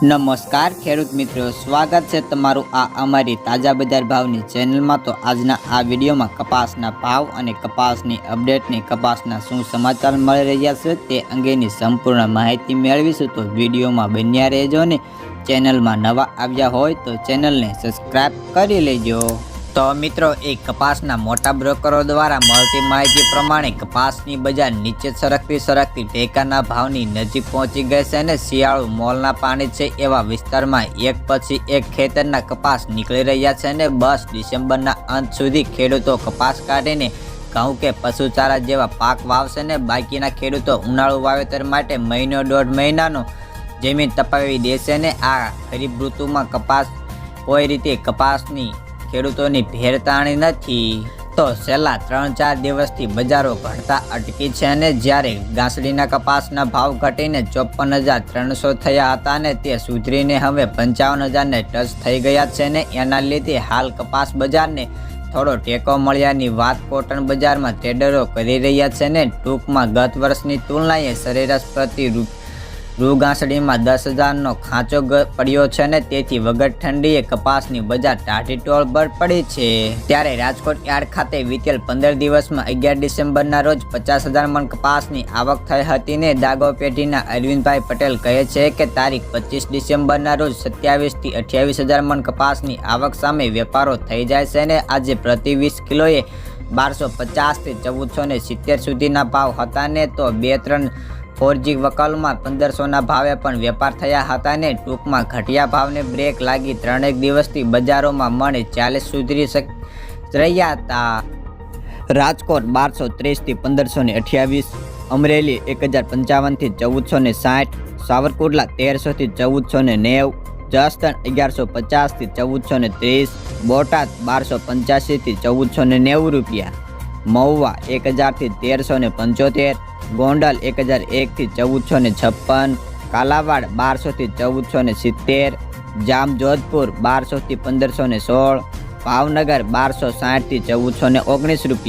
નમસ્કાર, ખેડૂત મિત્રો. સ્વાગત છે તમારું આ અમારી તાજા બજાર ભાવની ચેનલમાં. તો આજના આ વિડીયોમાં કપાસના ભાવ અને કપાસની અપડેટની કપાસના શું સમાચાર મળી રહ્યા છે તે અંગેની સંપૂર્ણ માહિતી મેળવીશું. તો વિડીયોમાં બન્યા રહેજો ને ચેનલમાં નવા આવ્યા હોય તો ચેનલને સબસ્ક્રાઇબ કરી લેજો. તો મિત્રો, એ કપાસના મોટા બ્રોકરો દ્વારા મળતી માહિતી પ્રમાણે કપાસની બજાર નીચે સરકતી સરકતી ટેકાના ભાવની નજીક પહોંચી ગઈ છે અને શિયાળુ મોલના પાણી છે એવા વિસ્તારમાં એક પછી એક ખેતરના કપાસ નીકળી રહ્યા છે અને બસ ડિસેમ્બરના અંત સુધી ખેડૂતો કપાસ કાઢીને ઘઉં કે પશુચારા જેવા પાક વાવશે ને બાકીના ખેડૂતો ઉનાળુ વાવેતર માટે મહિનો દોઢ મહિનાનો જમીન તપાવી દેશે ને આ ખરીફ ઋતુમાં કપાસ કોઈ રીતે કપાસની ખેડૂતોની ભેરતાણી નથી. તો છેલ્લા ત્રણ ચાર દિવસથી બજારો ઘટતા અટકી છે અને જ્યારે ગાંસડીના કપાસના ભાવ ઘટીને ચોપન હજાર ત્રણસો થયા હતા અને તે સુધરીને હવે પંચાવન હજારને ટચ થઈ ગયા છે ને એના લીધે હાલ કપાસ બજારને થોડો ટેકો મળ્યાની વાત કોટન બજારમાં ટ્રેડરો કરી રહ્યા છે ને ટૂંકમાં ગત વર્ષની તુલનાએ સરેરાશ પ્રતિ રૂ રૂ ઘાસડીમાં દસ હજારનો ખાંચો પડ્યો છે ને તેથી વગર ઠંડીએ કપાસની બજાર ટાઢીટોળ પર પડી છે. ત્યારે રાજકોટ યાર્ડ ખાતે વીતેલ પંદર દિવસમાં અગિયાર ડિસેમ્બરના રોજ પચાસ હજાર મણ કપાસની આવક થઈ હતી ને દાગો પેઢીના અરવિંદભાઈ પટેલ કહે છે કે તારીખ પચીસ ડિસેમ્બરના રોજ સત્યાવીસથી અઠ્યાવીસ હજાર મણ કપાસની આવક સામે વેપારો થઈ જાય છે ને આજે પ્રતિ વીસ કિલોએ બારસો પચાસથી ચૌદસો ને સિત્તેર સુધીના ભાવ હતા ને તો બે ત્રણ ફોરજી વકલમાં પંદરસોના ભાવે પણ વેપાર થયા હતા ને ટૂંકમાં ઘટિયા ભાવને બ્રેક લાગી ત્રણેક દિવસથી બજારોમાં મણે ચાલીસ સુધરી શક- રહ્યા હતા. રાજકોટ બારસો ત્રીસથી પંદરસો ને અઠ્યાવીસ, અમરેલી એક હજાર પંચાવનથી ચૌદસો ને સાઠ, સાવરકુંડલા તેરસોથી ચૌદસો ને નેવ, જસદણ અગિયારસો પચાસથી ચૌદસો ને ત્રીસ, બોટાદ બારસો પંચ્યાસીથી ચૌદસો ને નેવું રૂપિયા, મહુવા એક હજારથી તેરસો ને પંચોતેર ગોંડલ એક હજાર એકથી ચૌદસો ને છપ્પન, કાલાવાડ બારસોથી ચૌદસો ને સિત્તેર, જામજોધપુર બારસોથી પંદરસો ને સોળ, ભાવનગર બારસો સાઠથી ચૌદસો ને ઓગણીસ રૂપિયા.